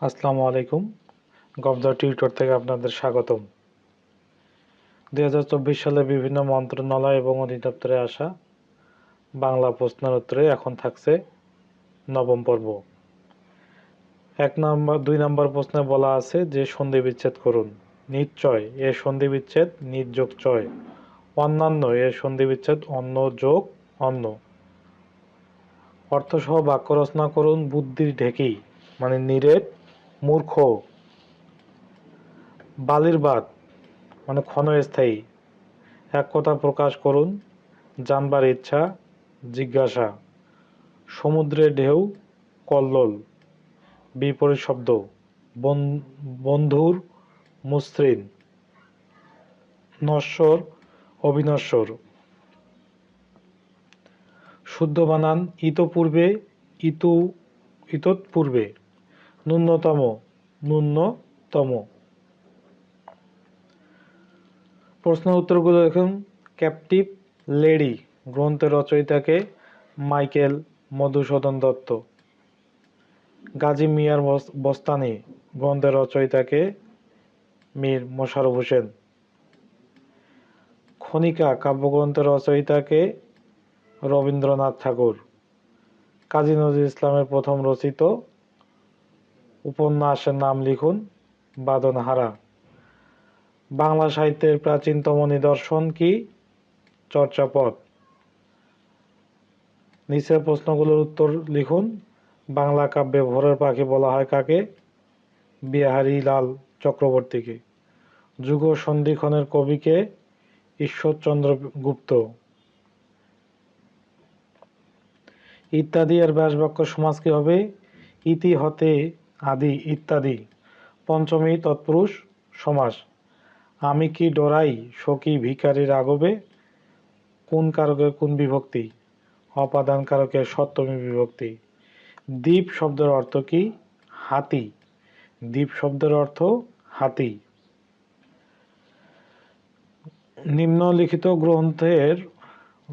আসসালামু আলাইকুম। গবদা টিউটর থেকে আপনাদের স্বাগতম। দুই সালে বিভিন্ন মন্ত্রণালয় এবং অধিদপ্তরে আসা বাংলা প্রশ্নের উত্তরে এখন থাকছে নবম পর্ব। এক নম্বর, দুই নম্বর প্রশ্নে বলা আছে যে, সন্ধি বিচ্ছেদ করুন। নিশ্চয় এর সন্ধি বিচ্ছেদ নির্যোগ চয় অন্যান্য এর সন্ধি বিচ্ছেদ অন্য যোগ অন্য। অর্থসহ বাক্য রচনা করুন বুদ্ধির ঢেকি মানে নিরেট মূর্খ বালির বাদ মানে ক্ষণস্থায়ী। এক কথা প্রকাশ করুন, জানবার ইচ্ছা, জিজ্ঞাসা। সমুদ্রের ঢেউ, কল্লোল। বিপরীত শব্দ, বন- বন্ধুর মসৃণ। নশ্বর, অবিনশ্বর। শুদ্ধ বানান ইতপূর্বে, ইতু, ইতৎপূর্বে। ন্যূনতম ন্যূনতম প্রশ্ন উত্তরগুলো দেখুন। ক্যাপটিভ লেডি গ্রন্থের রচয়িতাকে মাইকেল মধুসূদন দত্ত। গাজী মিয়ার বস- বস্তানি, গ্রন্থের রচয়িতাকে মীর মোশাররফ হোসেন। খনিকা, কাব্যগ্রন্থের রচয়িতাকে রবীন্দ্রনাথ ঠাকুর। কাজী নজরুল ইসলামের প্রথম রচিত উপন্যাসের নাম লিখুন, বাদনহারা। বাংলা সাহিত্যের প্রাচীনতম নিদর্শন কি? চর্যাপদ নিচের প্রশ্নগুলোর উত্তর লিখুন, বাংলা কাব্যে ভোরের পাখি বলা হয় কাকে? বিহারী লাল চক্রবর্তীকে যুগ সন্ধিক্ষণের কবিকে ঈশ্বরচন্দ্র গুপ্ত। ইত্যাদি এর ব্যাসবাক্য সমাজ কি হবে? ইতি হতে আদি ইত্যাদি। পঞ্চমী তৎপুরুষ সমাস। আমি কি ডরাই সখী ভিকারি রাগবে? কোন কারকের কোন বিভক্তি? অপাদান কারকের সপ্তমী বিভক্তি। দ্বীপ শব্দের অর্থ কি? হাতি। দ্বীপ শব্দের অর্থ হাতি। নিম্নলিখিত গ্রন্থের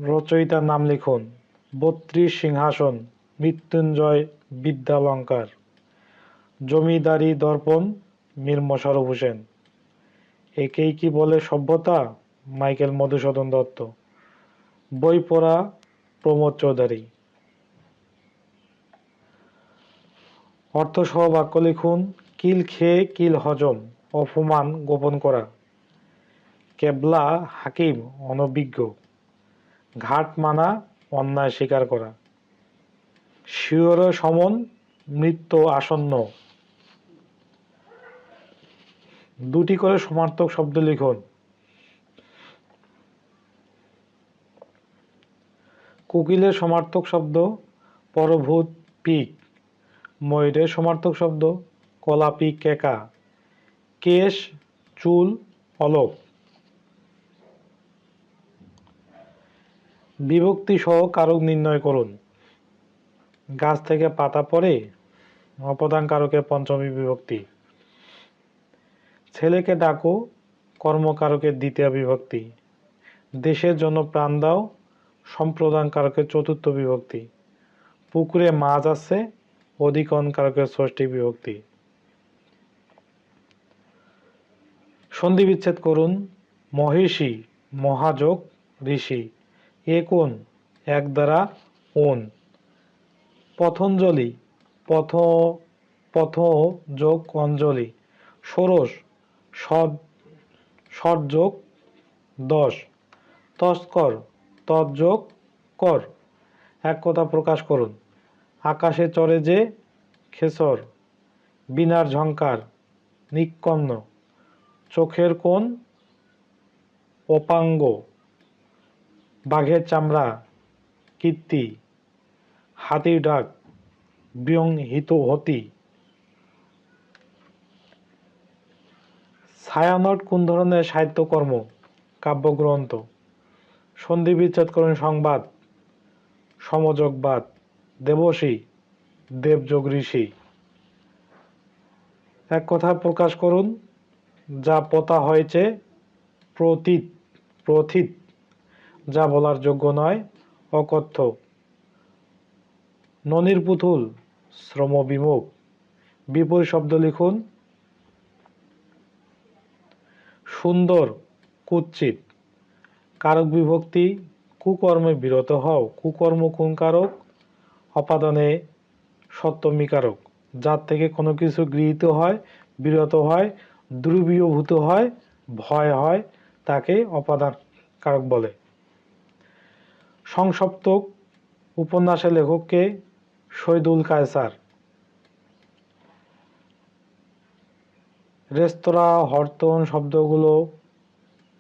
রচয়িতার নাম লিখুন। বত্রিশ সিংহাসন, মৃত্যুঞ্জয় বিদ্যালঙ্কার। জমিদারি দর্পণ, মীর মোশাররফ হোসেন। একেই কি বলে সভ্যতা? মাইকেল মধুসূদন দত্ত। বই পড়া প্রমোদ চৌধুরী। অর্থসহ বাক্য লিখুন, কিল খেয়ে কিল হজম, অপমান গোপন করা। কেবলা হাকিম, অনভিজ্ঞ। ঘাট মানা, অন্যায় স্বীকার করা। শিওর সমন, মৃত্যু আসন্ন। দুটি করে সমার্থক শব্দ লিখুন। কোকিলের সমার্থক শব্দ, পরভূত পিক। ময়ূরের সমার্থক শব্দ কলাপি কেকা। কেশ, চুল অলক বিভক্তি সহ কারক নির্ণয় করুন। গাছ থেকে পাতা পড়ে, অপদান কারকের পঞ্চমী বিভক্তি। ছেলেকে ডাকো কর্মকারকের দ্বিতীয় বিভক্তি। দেশের জন্য প্রাণ দাও সম্প্রদান কারকের চতুর্থ বিভক্তি। পুকুরে মাছ আছে অধিকরণ কারকের ষষ্ঠী বিভক্তি। সন্ধি বিচ্ছেদ করুন, মহিষী, মহাযোগ, ঋষি। কোন? এক দ্বারা ওন পথঞ্জলি, পথ পথ যোগ অঞ্জলি। ষোড়শ সদ সৎ যোগ দশ। তস্কর তৎযোগ কর। এক কথা প্রকাশ করুন। আকাশে চড়ে যে খেসর, বিনার ঝঙ্কার নিকন্ন চোখের কোণ অপাঙ্গ। বাঘের চামড়া, কীর্তি। হাতির ডাক বিয়ং হিত হতি। ছায়ানট কোন ধরনের সাহিত্যকর্ম? কাব্যগ্রন্থ। সন্ধি বিচ্ছেদ করুন সংবাদ। সমযোগবাদ। দেবশী দেবযোগ ঋষি। এক কথা প্রকাশ করুন, যা পোতা হয়েছে প্রতীত, প্রথিত, যা বলার যোগ্য নয়, অকথ্য। ননির পুতুল শ্রম বিমুখ বিপরীত শব্দ লিখুন সুন্দর, কুৎসিত। কারক বিভক্তি, কুকর্মে বিরত হও। কুকর্ম কোন কারক? অপাদানে সপ্তমী কারক। যার থেকে কোনো কিছু গৃহীত হয়, বিরত হয়, দ্রবীভূত হয়, ভয় হয়, তাকে অপাদান কারক বলে। সংসপ্তক উপন্যাসের লেখককে শহীদুল কায়সার রেস্তোরাঁ, হরতন শব্দগুলো,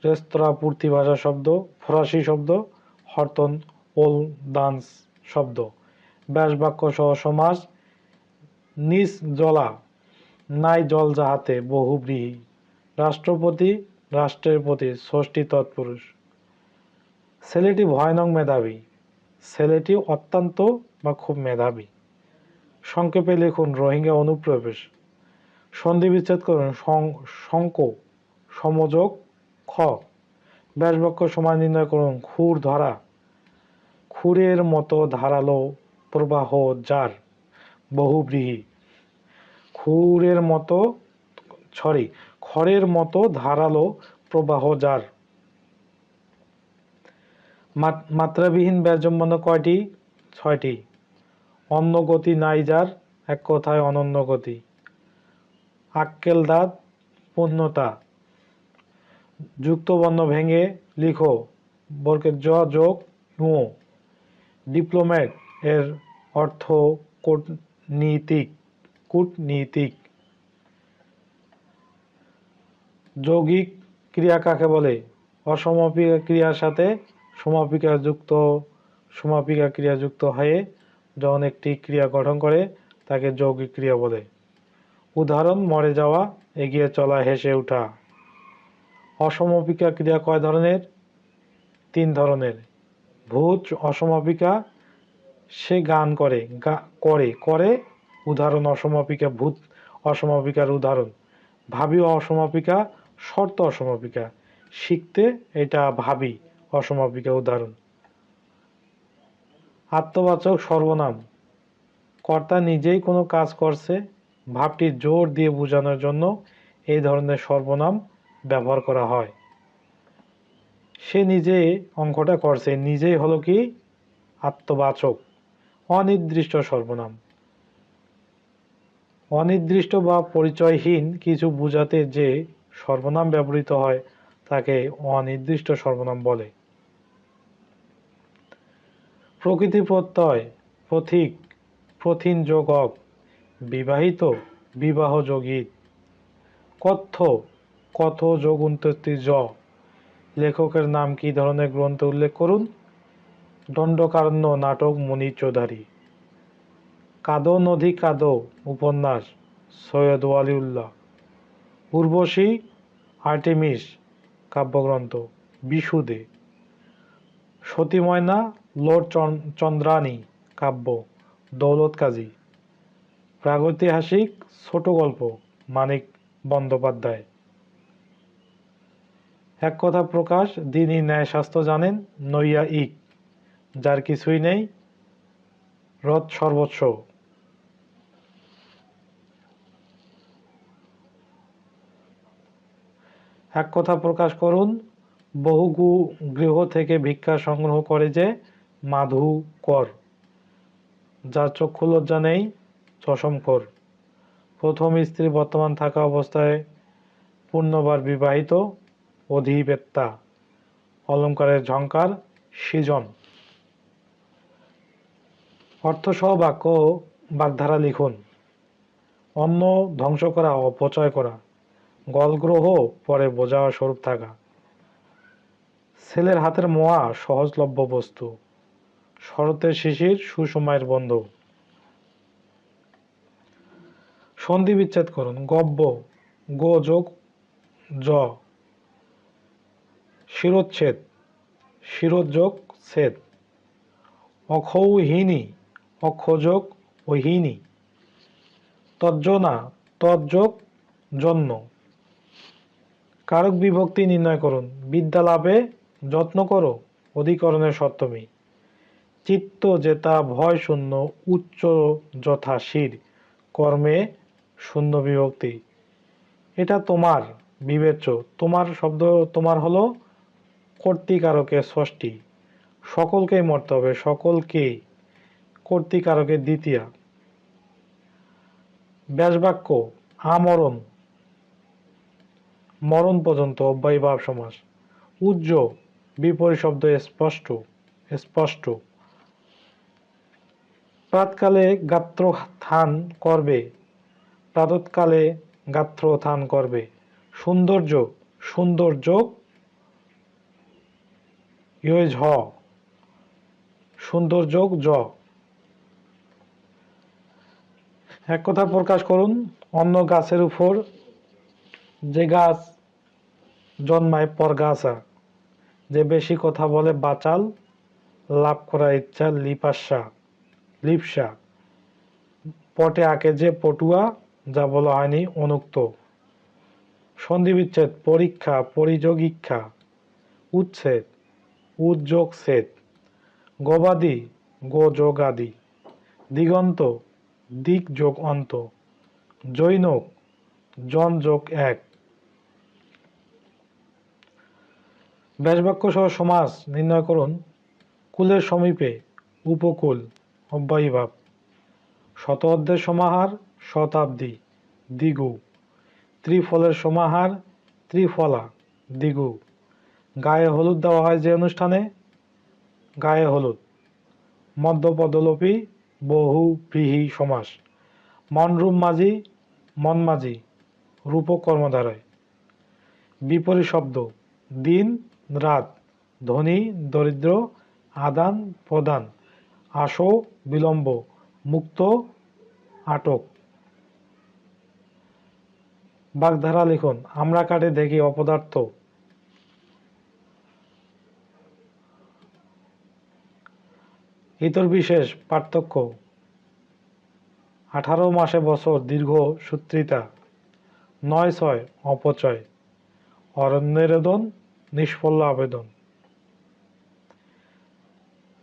রেস্তোরাঁ পূর্তি ভাষা শব্দ, ফরাসি শব্দ, হরতন ওল ডান্স শব্দ। ব্যাসবাক্য সহ সমাস নিজ জলা, নাই জল যাহাতে বহুব্রীহি রাষ্ট্রপতি, রাষ্ট্রের প্রতি ষষ্ঠী তৎপুরুষ। ছেলেটি ভয়ানক মেধাবী। ছেলেটি অত্যন্ত বা খুব মেধাবী। সংক্ষেপে লিখুন, রোহিঙ্গা অনুপ্রবেশ। সন্ধি বিচ্ছেদ করুন শঙ্ক, সমযোগ, খ। ব্যাসবাক্য সময় নির্ণয় করুন। খুর ধরা। খুরের মতো ধারালো প্রবাহ যার বহুব্রীহি। খুরের মতো, সরি, খড়ের মতো ধারালো প্রবাহ যার। মাত- মাত্রাবিহীন ব্যাজম্বন কয়টি? ছয়টি। অন্য গতি নাই যার, এক কথায় অনন্য গতি আক্কেল দাঁত পূর্ণতা। যুক্ত বর্ণ ভেঙে লিখো। বর্গের জ যোগ ও ডিপ্লোম্যাট এর অর্থ কূটনীতিক কূটনীতিক। যৌগিক ক্রিয়া কাকে বলে? অসমাপিকা ক্রিয়ার সাথে সমাপিকা যুক্ত, সমাপিকা ক্রিয়া যুক্ত হয়ে যখন একটি ক্রিয়া গঠন করে, তাকে যৌগিক ক্রিয়া বলে। উদাহরণ, মরে যাওয়া, এগিয়ে চলা, হেসে ওঠা অসমাপিকা ক্রিয়া কয় ধরনের? তিন ধরনের। ভূত অসমাপিকা সে গান করে করে করে, উদাহরণ অসমাপিকা ভূত অসমাপিকার উদাহরণ। ভাবি অসমাপিকা শর্ত অসমাপিকা শিখতে, এটা ভাবি অসমাপিকা উদাহরণ। আত্মবাচক সর্বনাম। কর্তা নিজেই কোনো কাজ করছে ভাবটি জোর দিয়ে বোঝানোর জন্য এই ধরনের সর্বনাম ব্যবহার করা হয়। সে নিজে অঙ্কটা করছে, নিজেই হলো কি? আত্মবাচক, অনির্দিষ্ট সর্বনাম। অনির্দিষ্ট বা পরিচয়হীন কিছু বোঝাতে যে সর্বনাম ব্যবহৃত হয়, তাকে অনির্দিষ্ট সর্বনাম বলে। প্রকৃতি প্রত্যয়, প্রতীক, প্রথিন যোগক বিবাহিত বিবাহ যোগীত কথ্য কথ যোগুন্তী জ। লেখকের নাম কি ধরনের গ্রন্থ উল্লেখ করুন? দণ্ডকারণ্য, নাটক মণি চৌধুরী। কাদো নদী কাদো উপন্যাস, সৈয়দ ওয়ালিউল্লাহ। উর্বশী, আর্টিমিস, কাব্যগ্রন্থ, বিশুদে। সতী ময়না লর্ড চন- চন্দ্রানী, কাব্য, দৌলত কাজী। প্রাগৈতিহাসিক ছোট গল্প, মানিক বন্দ্যোপাধ্যায়। এক কথা প্রকাশ, দিনই ন্যায় শাস্ত্র জানেন নইয়া ইক, যার কিছুই নেই রথ সর্বোচ্চ এক কথা প্রকাশ করুন বহু গৃহ থেকে ভিক্ষা সংগ্রহ করে যে মাধু কর, যার চক্ষু লজ্জা নেই চশম কর প্রথম স্ত্রী বর্তমান থাকা অবস্থায় পূর্ণবার বিবাহিত অধিবেত্তা। অলঙ্কারের ঝঙ্কার সৃজন। অর্থসহ বাক্য বাগধারা লিখুন। অন্ন ধ্বংস করা, অপচয় করা। গলগ্রহ পরে বোঝা স্বরূপ থাকা। ছেলের হাতের মোয়া সহজলভ্য বস্তু। শরতের শিশির সুসময়ের বন্ধু। সন্ধি বিচ্ছেদ করুন। গব্য, গো যোগ, জ। শিরোচ্ছেদ শিরোযোগ ছেদ অখৌহিনী অক্ষযোগ ওহিনী তজ্জনা তজ্যোগ জন্য। কারক বিভক্তি নির্ণয় করুন। বিদ্যা লাভে যত্ন করো, অধিকরণের সপ্তমী। চিত্ত, জেতা, ভয় শূন্য, উচ্চ, যথা, শির। কর্মে শূন্য বিভক্তি। এটা তোমার বিবেচ্য। তোমার শব্দ তোমার হলো কর্তৃকারকের ষষ্ঠী। সকলকেই মরতে হবে সকলকেই কর্তৃকারকের দ্বিতীয়া। ব্যাসবাক্য, আমরণ। মরণ পর্যন্ত অব্যয় ভাব সমাস। উজ্জ, বিপরীত শব্দ স্পষ্ট স্পষ্ট। প্রাতকালে গাত্র থান করবে। প্রাতকালে গাত্র থান করবে। সৌন্দর্য সৌন্দর্য ইয় ঝ সৌন্দর্য জ। এক কথা প্রকাশ করুন, অন্য গাছের উপর যে গাছ জন্মায় পরগাছা যে বেশি কথা বলে বাচাল, লাভ করার ইচ্ছা লিপাসা, লিপসা। পটে আঁকে যে পটুয়া যা বলা হয়নি অনুক্ত। সন্ধি বিচ্ছেদ পরীক্ষা, পরিযোগীক্ষা, উচ্ছেদ উদ্যোগ ছেদ গবাদি, গোযোগাদি, দিগন্ত দিক যোগ অন্ত জৈনক জন যোগ এক। ব্যাসবাক্য সহ সমাজ নির্ণয় করুন। কুলের সমীপে উপকূল, অব্যয়ীভাব। শত অর্ধের সমাহার শতাব্দী, দিগু। ত্রিফলের সমাহার, ত্রিফলা, দিগু। গায়ে হলুদ দেওয়া হয় যে অনুষ্ঠানে? গায়ে হলুদ। মধ্যপদলোপী বহু ব্রীহি সমাস। মনরূপ মাঝি মন মাঝি রূপক কর্মধারায়। বিপরীত শব্দ, দিন, রাত, ধনী, দরিদ্র আদান প্রদান আসো, বিলম্ব, মুক্ত, আটক। বাগধারা লিখুন, আমরা কাটে দেখি অপদার্থ। ইতর বিশেষ পার্থক্য, আঠারো মাসে বছর, দীর্ঘ সূত্রিতা। নয় ছয়, অপচয়। অরণ্যেরদন নিষ্ফল্য আবেদন।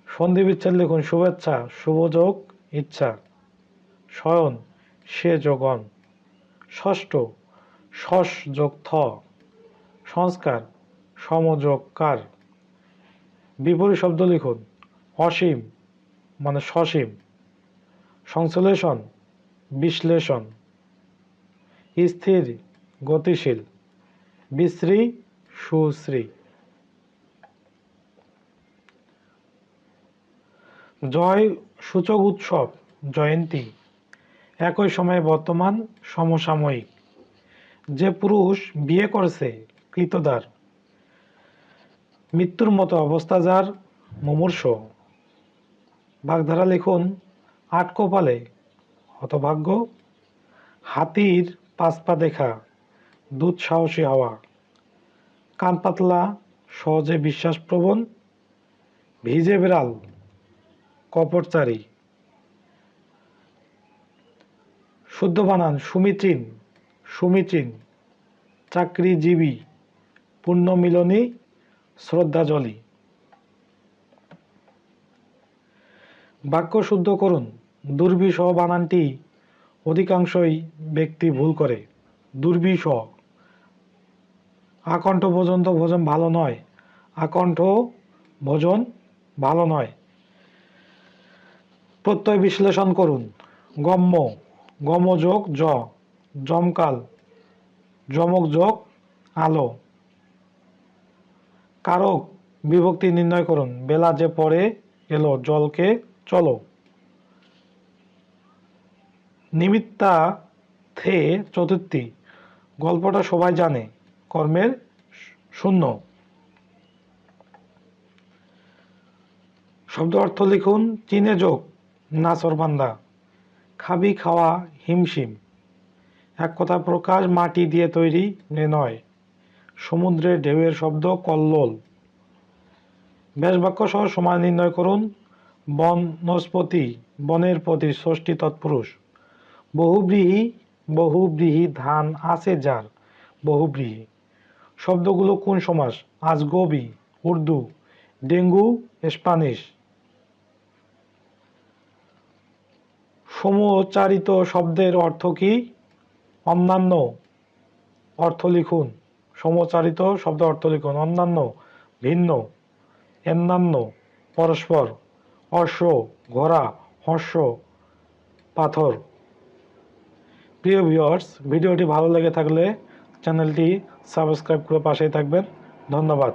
সন্ধি বিচ্ছেদ লিখুন, শুভেচ্ছা শুভযোগ ইচ্ছা। শয়ন, সে যোগন। ষষ্ঠ শস যোগ থ সংস্কার সমযোগ কার বিপরীত শব্দ লিখুন, অসীম মানে সসীম। সংশ্লেষণ, বিশ্লেষণ। স্থির, গতিশীল। বিশ্রী, সুশ্রী। জয় সূচক উৎসব, জয়ন্তী। একই সময়ে বর্তমান সমসাময়িক। যে পুরুষ বিয়ে করেছে, কৃতদার, মৃত্যুর মতো অবস্থা যার মুমূর্ষ। বাগধারা লিখুন, আট কপালে, হতভাগ্য, হাতির পাঁচ পা দেখা, দুধ সাহসী হওয়া। কান পাতলা, সহজে বিশ্বাসপ্রবণ, ভিজে বিড়াল কপরচারী শুদ্ধ বানান, সুমিত্রিন সুমিত্রিন, চাকরিজীবী, পুণ্যমিলনী, শ্রদ্ধাজলী। বাক্য শুদ্ধ করুন, দুর্বিষহ বানানটি অধিকাংশই ব্যক্তি ভুল করে। দুর্বিষহ। আকণ্ঠ ভোজন তো ভোজন ভালো নয়, আকণ্ঠ ভোজন ভালো নয়। প্রত্যয় বিশ্লেষণ করুন, গম্য গমযোগ জ জমকাল, যমক যোগ, আলো। কারক, বিভক্তি নির্ণয় করুন। বেলা যে পরে এলো, জলকে চলো। নিমিত্তা থে চতুর্থী। গল্পটা সবাই জানে, কর্মের শূন্য। শব্দ অর্থ লিখুন, চীনে যোগ নাচরবান্দা খাবি খাওয়া হিমশিম। এক কথা প্রকাশ মাটি দিয়ে তৈরি নয়, সমুদ্রের ঢেউয়ের শব্দ কল্লোল। ব্যাসবাক্য সহ সময় নির্ণয় করুন, বনস্পতি, বনের প্রতি ষষ্ঠী তৎপুরুষ। বহুব্রীহি বহুব্রীহি ধান আছে যার, বহুব্রীহি। শব্দগুলো কোন সমাস? আজগবি উর্দু, ডেঙ্গু, স্প্যানিশ। সমচারিত শব্দের অর্থ কি? অন্যান্য অর্থ লিখুন। সমচারিত শব্দ অর্থ লিখুন। অন্যান্য, ভিন্ন, অন্যান্য, পরস্পর, অশ্ব ঘোড়া হর্ষ, পাথর। প্রিয় ভিউয়ার্স ভিডিওটি ভালো লেগে থাকলে চ্যানেলটি সাবস্ক্রাইব করে পাশেই থাকবেন। ধন্যবাদ।